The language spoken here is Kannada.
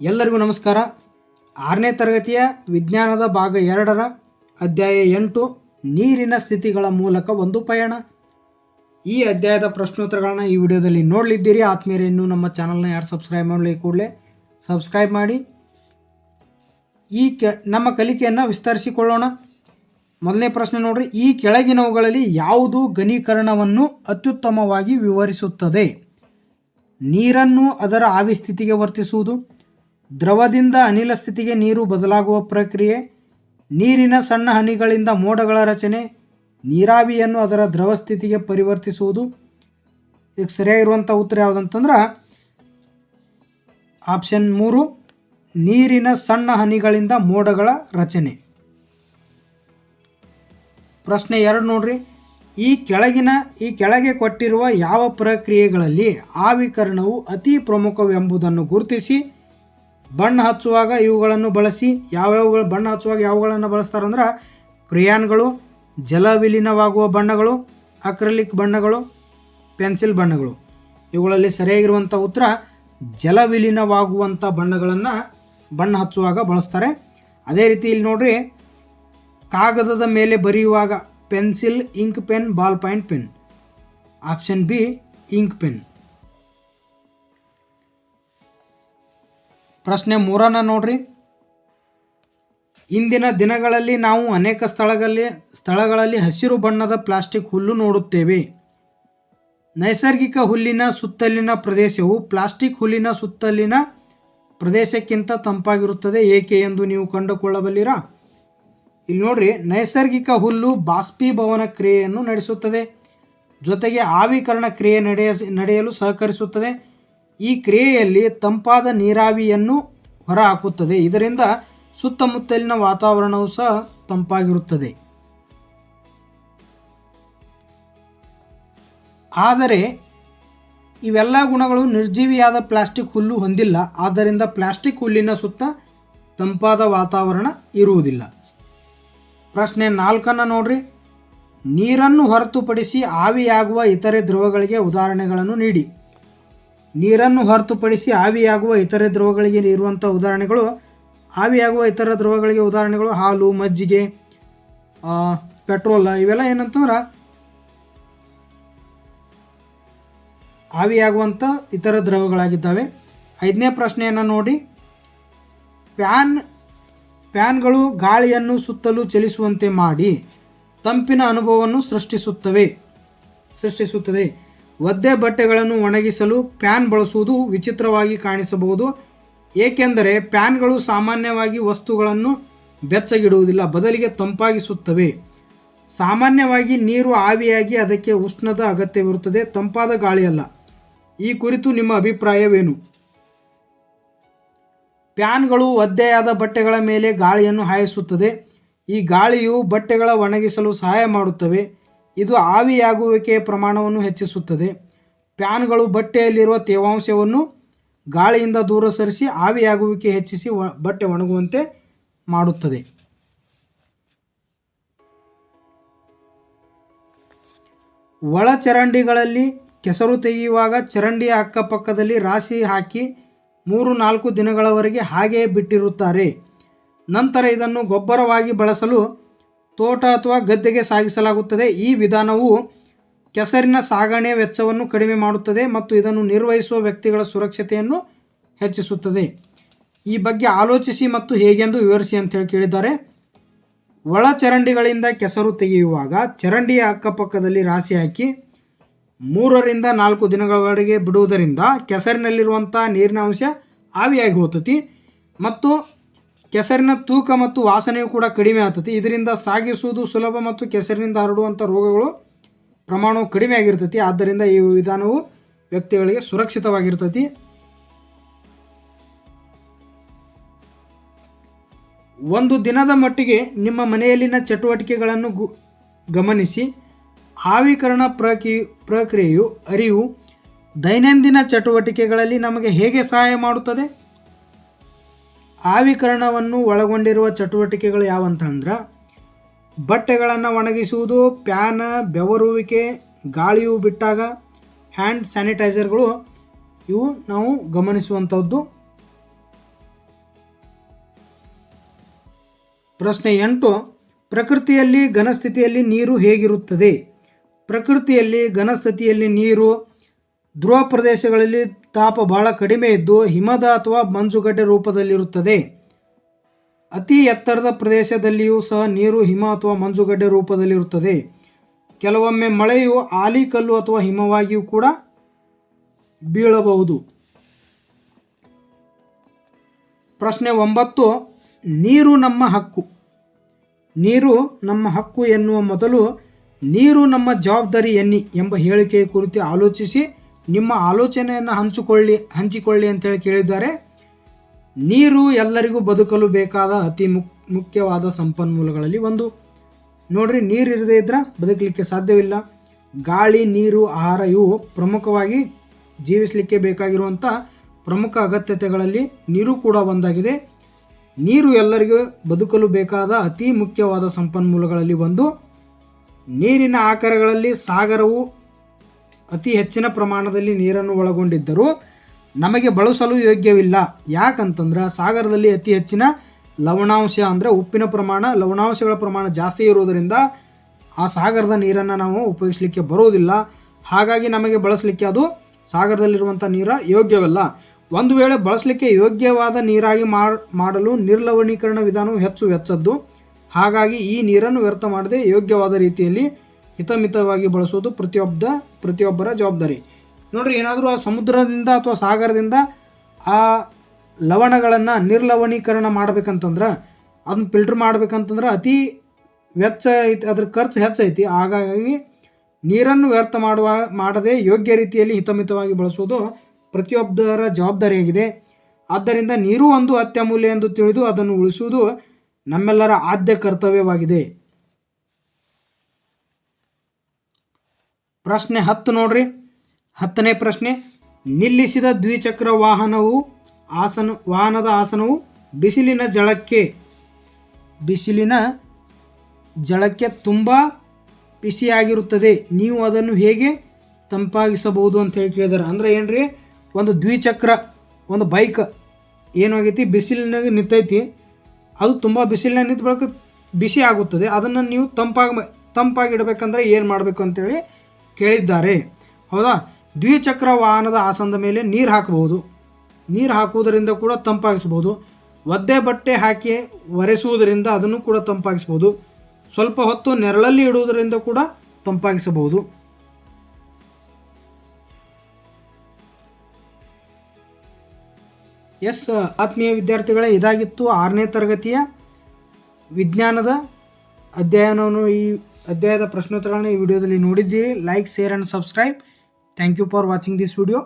ಎಲ್ಲರಿಗೂ ನಮಸ್ಕಾರ. ಆರನೇ ತರಗತಿಯ ವಿಜ್ಞಾನದ ಭಾಗ ಎರಡರ ಅಧ್ಯಾಯ ಎಂಟು, ನೀರಿನ ಸ್ಥಿತಿಗಳ ಮೂಲಕ ಒಂದು ಪಯಣ. ಈ ಅಧ್ಯಾಯದ ಪ್ರಶ್ನೋತ್ತರಗಳನ್ನ ಈ ವಿಡಿಯೋದಲ್ಲಿ ನೋಡಲಿದ್ದೀರಿ. ಆತ್ಮೀಯರೇ, ಇನ್ನೂ ನಮ್ಮ ಚಾನಲ್ನ ಯಾರು ಸಬ್ಸ್ಕ್ರೈಬ್ ಮಾಡಲಿ ಕೂಡಲೇ ಸಬ್ಸ್ಕ್ರೈಬ್ ಮಾಡಿ. ಈ ಕೆ, ನಮ್ಮ ಕಲಿಕೆಯನ್ನು ವಿಸ್ತರಿಸಿಕೊಳ್ಳೋಣ. ಮೊದಲನೇ ಪ್ರಶ್ನೆ ನೋಡ್ರಿ. ಈ ಕೆಳಗಿನವುಗಳಲ್ಲಿ ಯಾವುದು ಘನೀಕರಣವನ್ನು ಅತ್ಯುತ್ತಮವಾಗಿ ವಿವರಿಸುತ್ತದೆ? ನೀರನ್ನು ಅದರ ಆವಿ ಸ್ಥಿತಿಗೆ ವರ್ತಿಸುವುದು ದ್ರವದಿಂದ ಅನಿಲ ಸ್ಥಿತಿಗೆ ನೀರು ಬದಲಾಗುವ ಪ್ರಕ್ರಿಯೆ, ನೀರಿನ ಸಣ್ಣ ಹನಿಗಳಿಂದ ಮೋಡಗಳ ರಚನೆ, ನೀರಾವಿಯನ್ನು ಅದರ ದ್ರವ ಸ್ಥಿತಿಗೆ ಪರಿವರ್ತಿಸುವುದು. ಇದಕ್ಕೆ ಸರಿಯಾಗಿರುವಂಥ ಉತ್ತರ ಯಾವುದಂತಂದ್ರೆ ಆಪ್ಷನ್ ಮೂರು, ನೀರಿನ ಸಣ್ಣ ಹನಿಗಳಿಂದ ಮೋಡಗಳ ರಚನೆ. ಪ್ರಶ್ನೆ ಎರಡು ನೋಡ್ರಿ. ಈ ಕೆಳಗಿನ, ಈ ಕೆಳಗೆ ಕೊಟ್ಟಿರುವ ಯಾವ ಪ್ರಕ್ರಿಯೆಗಳಲ್ಲಿ ಆವಿಕರಣವು ಅತಿ ಪ್ರಮುಖವೆಂಬುದನ್ನು ಗುರುತಿಸಿ. ಬಣ್ಣ ಹಚ್ಚುವಾಗ ಇವುಗಳನ್ನು ಬಳಸಿ ಯಾವ್ಯಾವುಗಳು ಬಣ್ಣ ಹಚ್ಚುವಾಗ ಯಾವುಗಳನ್ನು ಬಳಸ್ತಾರಂದ್ರೆ ಕ್ರಿಯಾನ್ಗಳು ಜಲ ವಿಲೀನವಾಗುವ ಬಣ್ಣಗಳು, ಅಕ್ರಲಿಕ್ ಬಣ್ಣಗಳು, ಪೆನ್ಸಿಲ್ ಬಣ್ಣಗಳು. ಇವುಗಳಲ್ಲಿ ಸರಿಯಾಗಿರುವಂಥ ಉತ್ತರ ಜಲ ವಿಲೀನವಾಗುವಂಥ ಬಣ್ಣಗಳನ್ನು ಬಣ್ಣ ಹಚ್ಚುವಾಗ ಬಳಸ್ತಾರೆ. ಅದೇ ರೀತಿ ಇಲ್ಲಿ ನೋಡ್ರಿ, ಕಾಗದದ ಮೇಲೆ ಬರೆಯುವಾಗ pencil, ink pen, ball point pen. Option B, ink pen. ಪ್ರಶ್ನೆ ಮೂರನ್ನು ನೋಡ್ರಿ. ಇಂದಿನ ದಿನಗಳಲ್ಲಿ ನಾವು ಅನೇಕ ಸ್ಥಳಗಳಲ್ಲಿ ಸ್ಥಳಗಳಲ್ಲಿ ಹಸಿರು ಬಣ್ಣದ ಪ್ಲಾಸ್ಟಿಕ್ ಹುಲ್ಲು ನೋಡುತ್ತೇವೆ. ನೈಸರ್ಗಿಕ ಹುಲ್ಲಿನ ಸುತ್ತಲಿನ ಪ್ರದೇಶವು ಪ್ಲಾಸ್ಟಿಕ್ ಹುಲ್ಲಿನ ಸುತ್ತಲಿನ ಪ್ರದೇಶಕ್ಕಿಂತ ತಂಪಾಗಿರುತ್ತದೆ. ಏಕೆ ಎಂದು ನೀವು ಕಂಡುಕೊಳ್ಳಬಲ್ಲಿರಾ? ಇಲ್ಲಿ ನೋಡ್ರಿ, ನೈಸರ್ಗಿಕ ಹುಲ್ಲು ಬಾಷ್ಪೀಭವನ ಕ್ರಿಯೆಯನ್ನು ನಡೆಸುತ್ತದೆ. ಜೊತೆಗೆ ಆವಿಕರಣ ಕ್ರಿಯೆ ನಡೆಯ, ನಡೆಯಲು ಸಹಕರಿಸುತ್ತದೆ. ಈ ಕ್ರಿಯೆಯಲ್ಲಿ ತಂಪಾದ ನೀರಾವಿಯನ್ನು ಹೊರಹಾಕುತ್ತದೆ. ಇದರಿಂದ ಸುತ್ತಮುತ್ತಲಿನ ವಾತಾವರಣವು ಸಹ ತಂಪಾಗಿರುತ್ತದೆ. ಆದರೆ ಇವೆಲ್ಲ ಗುಣಗಳು ನಿರ್ಜೀವಿಯಾದ ಪ್ಲಾಸ್ಟಿಕ್ ಹುಲ್ಲು ಹೊಂದಿಲ್ಲ. ಆದ್ದರಿಂದ ಪ್ಲಾಸ್ಟಿಕ್ ಹುಲ್ಲಿನ ಸುತ್ತ ತಂಪಾದ ವಾತಾವರಣ ಇರುವುದಿಲ್ಲ. ಪ್ರಶ್ನೆ ನಾಲ್ಕನ್ನು ನೋಡ್ರಿ. ನೀರನ್ನು ಹೊರತುಪಡಿಸಿ ಆವಿಯಾಗುವ ಇತರೆ ದ್ರವಗಳಿಗೆ ಉದಾಹರಣೆಗಳನ್ನು ನೀಡಿ. ನೀರನ್ನು ಹೊರತುಪಡಿಸಿ ಆವಿಯಾಗುವ ಇತರೆ ದ್ರವಗಳಿಗೆ ಇರುವಂಥ ಉದಾಹರಣೆಗಳು, ಆವಿಯಾಗುವ ಇತರ ದ್ರವಗಳಿಗೆ ಉದಾಹರಣೆಗಳು, ಹಾಲು, ಮಜ್ಜಿಗೆ ಪೆಟ್ರೋಲ್ ಇವೆಲ್ಲ ಏನಂತಂದ್ರೆ ಆವಿಯಾಗುವಂಥ ಇತರ ದ್ರವಗಳಾಗಿದ್ದಾವೆ. ಐದನೇ ಪ್ರಶ್ನೆಯನ್ನು ನೋಡಿ. ಪ್ಯಾನ್, ಪ್ಯಾನ್ಗಳು ಗಾಳಿಯನ್ನು ಸುತ್ತಲೂ ಚಲಿಸುವಂತೆ ಮಾಡಿ ತಂಪಿನ ಅನುಭವವನ್ನು ಸೃಷ್ಟಿಸುತ್ತವೆ, ಸೃಷ್ಟಿಸುತ್ತದೆ. ಒದ್ದೆ ಬಟ್ಟೆಗಳನ್ನು ಒಣಗಿಸಲು ಪ್ಯಾನ್ ಬಳಸುವುದು ವಿಚಿತ್ರವಾಗಿ ಕಾಣಿಸಬಹುದು. ಏಕೆಂದರೆ ಪ್ಯಾನ್ಗಳು ಸಾಮಾನ್ಯವಾಗಿ ವಸ್ತುಗಳನ್ನು ಬೆಚ್ಚಗಿಡುವುದಿಲ್ಲ, ಬದಲಿಗೆ ತಂಪಾಗಿಸುತ್ತವೆ. ಸಾಮಾನ್ಯವಾಗಿ ನೀರು ಆವಿಯಾಗಿ ಅದಕ್ಕೆ ಉಷ್ಣದ ಅಗತ್ಯವಿರುತ್ತದೆ, ತಂಪಾದ ಗಾಳಿಯಲ್ಲ. ಈ ಕುರಿತು ನಿಮ್ಮ ಅಭಿಪ್ರಾಯವೇನು? ಪ್ಯಾನ್ಗಳು ಒದ್ದೆಯಾದ ಬಟ್ಟೆಗಳ ಮೇಲೆ ಗಾಳಿಯನ್ನು ಹಾಯಿಸುತ್ತದೆ. ಈ ಗಾಳಿಯು ಬಟ್ಟೆಗಳ ಒಣಗಿಸಲು ಸಹಾಯ ಮಾಡುತ್ತವೆ. ಇದು ಆವಿಯಾಗುವಿಕೆಯ ಪ್ರಮಾಣವನ್ನು ಹೆಚ್ಚಿಸುತ್ತದೆ. ಪ್ಯಾನ್ಗಳು ಬಟ್ಟೆಯಲ್ಲಿರುವ ತೇವಾಂಶವನ್ನು ಗಾಳಿಯಿಂದ ದೂರ ಸರಿಸಿ ಆವಿಯಾಗುವಿಕೆ ಹೆಚ್ಚಿಸಿ ಬಟ್ಟೆ ಒಣಗುವಂತೆ ಮಾಡುತ್ತದೆ. ಒಳ ಚರಂಡಿಗಳಲ್ಲಿ ಕೆಸರು ತೆಗೆಯುವಾಗ ಚರಂಡಿಯ ಅಕ್ಕಪಕ್ಕದಲ್ಲಿ ರಾಶಿ ಹಾಕಿ ಮೂರು ನಾಲ್ಕು ದಿನಗಳವರೆಗೆ ಹಾಗೆಯೇ ಬಿಟ್ಟಿರುತ್ತಾರೆ. ನಂತರ ಇದನ್ನು ಗೊಬ್ಬರವಾಗಿ ಬಳಸಲು ತೋಟ ಅಥವಾ ಗದ್ದೆಗೆ ಸಾಗಿಸಲಾಗುತ್ತದೆ. ಈ ವಿಧಾನವು ಕೆಸರಿನ ಸಾಗಣೆ ವೆಚ್ಚವನ್ನು ಕಡಿಮೆ ಮಾಡುತ್ತದೆ ಮತ್ತು ಇದನ್ನು ನಿರ್ವಹಿಸುವ ವ್ಯಕ್ತಿಗಳ ಸುರಕ್ಷತೆಯನ್ನು ಹೆಚ್ಚಿಸುತ್ತದೆ. ಈ ಬಗ್ಗೆ ಆಲೋಚಿಸಿ ಮತ್ತು ಹೇಗೆಂದು ವಿವರಿಸಿ ಅಂತ ಹೇಳಿ ಕೇಳಿದ್ದಾರೆ. ಒಳ ಚರಂಡಿಗಳಿಂದ ಕೆಸರು ತೆಗೆಯುವಾಗ ಚರಂಡಿಯ ಅಕ್ಕಪಕ್ಕದಲ್ಲಿ ರಾಶಿ ಹಾಕಿ ಮೂರರಿಂದ ನಾಲ್ಕು ದಿನಗಳವರೆಗೆ ಬಿಡುವುದರಿಂದ ಕೆಸರಿನಲ್ಲಿರುವಂಥ ನೀರಿನ ಅಂಶ ಆವಿಯಾಗಿ ಹೋಗ್ತತಿ ಮತ್ತು ಕೆಸರಿನ ತೂಕ ಮತ್ತು ವಾಸನೆಯು ಕೂಡ ಕಡಿಮೆ ಆಗ್ತತಿ ಇದರಿಂದ ಸಾಗಿಸುವುದು ಸುಲಭ ಮತ್ತು ಕೆಸರಿನಿಂದ ಹರಡುವಂಥ ರೋಗಗಳು ಪ್ರಮಾಣವು ಕಡಿಮೆ ಆಗಿರ್ತೈತಿ. ಆದ್ದರಿಂದ ಈ ವಿಧಾನವು ವ್ಯಕ್ತಿಗಳಿಗೆ ಸುರಕ್ಷಿತವಾಗಿರ್ತೈತಿ. ಒಂದು ದಿನದ ಮಟ್ಟಿಗೆ ನಿಮ್ಮ ಮನೆಯಲ್ಲಿನ ಚಟುವಟಿಕೆಗಳನ್ನು ಗಮನಿಸಿ. ಆವಿಕರಣ ಪ್ರಕಿ, ಪ್ರಕ್ರಿಯೆಯು, ಅರಿವು ದೈನಂದಿನ ಚಟುವಟಿಕೆಗಳಲ್ಲಿ ನಮಗೆ ಹೇಗೆ ಸಹಾಯ ಮಾಡುತ್ತದೆ? ಆವಿಕರಣವನ್ನು ಒಳಗೊಂಡಿರುವ ಚಟುವಟಿಕೆಗಳು ಯಾವಂತಂದ್ರೆ, ಬಟ್ಟೆಗಳನ್ನು ಒಣಗಿಸುವುದು, ಪ್ಯಾನ, ಬೆವರುವಿಕೆ, ಗಾಳಿಯು ಬಿಟ್ಟಾಗ ಹ್ಯಾಂಡ್ ಸ್ಯಾನಿಟೈಸರ್ಗಳು ಇವು ನಾವು ಗಮನಿಸುವಂಥದ್ದು. ಪ್ರಶ್ನೆ ಎಂಟು, ಪ್ರಕೃತಿಯಲ್ಲಿ ಘನಸ್ಥಿತಿಯಲ್ಲಿ ನೀರು ಹೇಗಿರುತ್ತದೆ? ಪ್ರಕೃತಿಯಲ್ಲಿ ಘನಸ್ಥಿತಿಯಲ್ಲಿ ನೀರು ಧ್ರುವ ಪ್ರದೇಶಗಳಲ್ಲಿ ತಾಪ ಬಹಳ ಕಡಿಮೆ ಇದ್ದು ಹಿಮದ ಅಥವಾ ಮಂಜುಗಡ್ಡೆ ರೂಪದಲ್ಲಿರುತ್ತದೆ. ಅತಿ ಎತ್ತರದ ಪ್ರದೇಶದಲ್ಲಿಯೂ ಸಹ ನೀರು ಹಿಮ ಅಥವಾ ಮಂಜುಗಡ್ಡೆ ರೂಪದಲ್ಲಿರುತ್ತದೆ. ಕೆಲವೊಮ್ಮೆ ಮಳೆಯು ಆಲಿಕಲ್ಲು ಅಥವಾ ಹಿಮವಾಗಿಯೂ ಕೂಡ ಬೀಳಬಹುದು. ಪ್ರಶ್ನೆ ಒಂಬತ್ತು, ನೀರು ನಮ್ಮ ಹಕ್ಕು. ನೀರು ನಮ್ಮ ಹಕ್ಕು ಎನ್ನುವ ಮೊದಲು ನೀರು ನಮ್ಮ ಜವಾಬ್ದಾರಿ ಎನ್ನಿ ಎಂಬ ಹೇಳಿಕೆಯ ಕುರಿತು ಆಲೋಚಿಸಿ. ನಿಮ್ಮ ಆಲೋಚನೆಯನ್ನು ಹಂಚಿಕೊಳ್ಳಿ ಹಂಚಿಕೊಳ್ಳಿ ಅಂತೇಳಿ ಕೇಳಿದ್ದಾರೆ. ನೀರು ಎಲ್ಲರಿಗೂ ಬದುಕಲು ಬೇಕಾದ ಅತಿ ಮುಕ್, ಮುಖ್ಯವಾದ ಸಂಪನ್ಮೂಲಗಳಲ್ಲಿ ಒಂದು. ನೋಡ್ರಿ, ನೀರು ಇರದೇ ಇದ್ರೆ ಬದುಕಲಿಕ್ಕೆ ಸಾಧ್ಯವಿಲ್ಲ. ಗಾಳಿ, ನೀರು, ಆಹಾರ ಇವು ಪ್ರಮುಖವಾಗಿ ಜೀವಿಸಲಿಕ್ಕೆ ಬೇಕಾಗಿರುವಂಥ ಪ್ರಮುಖ ಅಗತ್ಯತೆಗಳಲ್ಲಿ ನೀರು ಕೂಡ ಒಂದಾಗಿದೆ. ನೀರು ಎಲ್ಲರಿಗೂ ಬದುಕಲು ಬೇಕಾದ ಅತಿ ಮುಖ್ಯವಾದ ಸಂಪನ್ಮೂಲಗಳಲ್ಲಿ ಒಂದು. ನೀರಿನ ಆಕಾರಗಳಲ್ಲಿ ಸಾಗರವು ಅತಿ ಹೆಚ್ಚಿನ ಪ್ರಮಾಣದಲ್ಲಿ ನೀರನ್ನು ಒಳಗೊಂಡಿದ್ದರೂ ನಮಗೆ ಬಳಸಲು ಯೋಗ್ಯವಿಲ್ಲ. ಯಾಕಂತಂದ್ರೆ ಸಾಗರದಲ್ಲಿ ಅತಿ ಹೆಚ್ಚಿನ ಲವಣಾಂಶ ಅಂದರೆ ಉಪ್ಪಿನ ಪ್ರಮಾಣ, ಲವಣಾಂಶಗಳ ಪ್ರಮಾಣ ಜಾಸ್ತಿ ಇರುವುದರಿಂದ ಆ ಸಾಗರದ ನೀರನ್ನು ನಾವು ಉಪಯೋಗಿಸಲಿಕ್ಕೆ ಬರುವುದಿಲ್ಲ. ಹಾಗಾಗಿ ನಮಗೆ ಬಳಸಲಿಕ್ಕೆ ಅದು ಸಾಗರದಲ್ಲಿರುವಂಥ ನೀರ ಯೋಗ್ಯವಲ್ಲ. ಒಂದು ವೇಳೆ ಬಳಸಲಿಕ್ಕೆ ಯೋಗ್ಯವಾದ ನೀರಾಗಿ ಮಾಡಲು ನಿರ್ಲವಣೀಕರಣ ವಿಧಾನವು ಹೆಚ್ಚು ವೆಚ್ಚದ್ದು. ಹಾಗಾಗಿ ಈ ನೀರನ್ನು ವ್ಯರ್ಥ ಮಾಡದೆ ಯೋಗ್ಯವಾದ ರೀತಿಯಲ್ಲಿ ಹಿತಮಿತವಾಗಿ ಬಳಸುವುದು ಪ್ರತಿಯೊಬ್ಬ ಪ್ರತಿಯೊಬ್ಬರ ಜವಾಬ್ದಾರಿ. ನೋಡ್ರಿ, ಏನಾದರೂ ಆ ಸಮುದ್ರದಿಂದ ಅಥವಾ ಸಾಗರದಿಂದ ಆ ಲವಣಗಳನ್ನು ನಿರ್ಲವಣೀಕರಣ ಮಾಡ್ಬೇಕಂತಂದ್ರೆ, ಅದನ್ನ ಫಿಲ್ಟ್ರ್ ಮಾಡ್ಬೇಕಂತಂದ್ರೆ ಅತಿ ವೆಚ್ಚ ಐತಿ, ಅದ್ರ ಖರ್ಚು ಹೆಚ್ಚೈತಿ ಹಾಗಾಗಿ ನೀರನ್ನು ವ್ಯರ್ಥ ಮಾಡುವ, ಮಾಡದೆ ಯೋಗ್ಯ ರೀತಿಯಲ್ಲಿ ಹಿತಮಿತವಾಗಿ ಬಳಸುವುದು ಪ್ರತಿಯೊಬ್ಬರ ಜವಾಬ್ದಾರಿಯಾಗಿದೆ ಆದ್ದರಿಂದ ನೀರು ಒಂದು ಅತ್ಯಮೂಲ್ಯ ಎಂದು ತಿಳಿದು ಅದನ್ನು ಉಳಿಸುವುದು ನಮ್ಮೆಲ್ಲರ ಆದ್ಯ ಕರ್ತವ್ಯವಾಗಿದೆ. ಪ್ರಶ್ನೆ ಹತ್ತು ನೋಡ್ರಿ. ಹತ್ತನೇ ಪ್ರಶ್ನೆ, ನಿಲ್ಲಿಸಿದ ದ್ವಿಚಕ್ರ ವಾಹನವು ಆಸನ, ವಾಹನದ ಆಸನವು ಬಿಸಿಲಿನ ಜಳಕ್ಕೆ ಬಿಸಿಲಿನ ಜಳಕ್ಕೆ ತುಂಬ ಬಿಸಿಯಾಗಿರುತ್ತದೆ. ನೀವು ಅದನ್ನು ಹೇಗೆ ತಂಪಾಗಿಸಬಹುದು ಅಂತ ಹೇಳಿ ಕೇಳಿದಾರೆ. ಅಂದರೆ ಏನ್ರಿ, ಒಂದು ದ್ವಿಚಕ್ರ, ಒಂದು ಬೈಕ್ ಏನಾಗೈತಿ ಬಿಸಿಲಿನಾಗ ನಿಂತೈತಿ. ಅದು ತುಂಬ ಬಿಸಿಲಿನಾಗ ನಿಂತ ಬಳಿಕ ಬಿಸಿ ಆಗುತ್ತದೆ ಅದನ್ನು ನೀವು ತಂಪಾಗಿ, ತಂಪಾಗಿಡಬೇಕಂದ್ರೆ ಏನು ಮಾಡಬೇಕು ಅಂತೇಳಿ ಕೇಳಿದ್ದಾರೆ. ಹೌದಾ? ದ್ವಿಚಕ್ರ ವಾಹನದ ಆಸನದ ಮೇಲೆ ನೀರು ಹಾಕಬಹುದು. ನೀರು ಹಾಕುವುದರಿಂದ ಕೂಡ ತಂಪಾಗಿಸ್ಬೋದು ಒದ್ದೆ ಬಟ್ಟೆ ಹಾಕಿ ಒರೆಸುವುದರಿಂದ ಅದನ್ನು ಕೂಡ ತಂಪಾಗಿಸ್ಬೋದು ಸ್ವಲ್ಪ ಹೊತ್ತು ನೆರಳಲ್ಲಿ ಇಡುವುದರಿಂದ ಕೂಡ ತಂಪಾಗಿಸಬಹುದು. ಎಸ್, ಆತ್ಮೀಯ ವಿದ್ಯಾರ್ಥಿಗಳೇ, ಇದಾಗಿತ್ತು ಆರನೇ ತರಗತಿಯ ವಿಜ್ಞಾನದ ಅಧ್ಯಯನವನ್ನು ಈ ಅಧ್ಯಾಯದ ಪ್ರಶ್ನೋತ್ತರಗಳನ್ನು ಈ ವಿಡಿಯೋದಲ್ಲಿ ನೋಡಿದ್ದೀರಿ. Like share and subscribe thank you for watching this video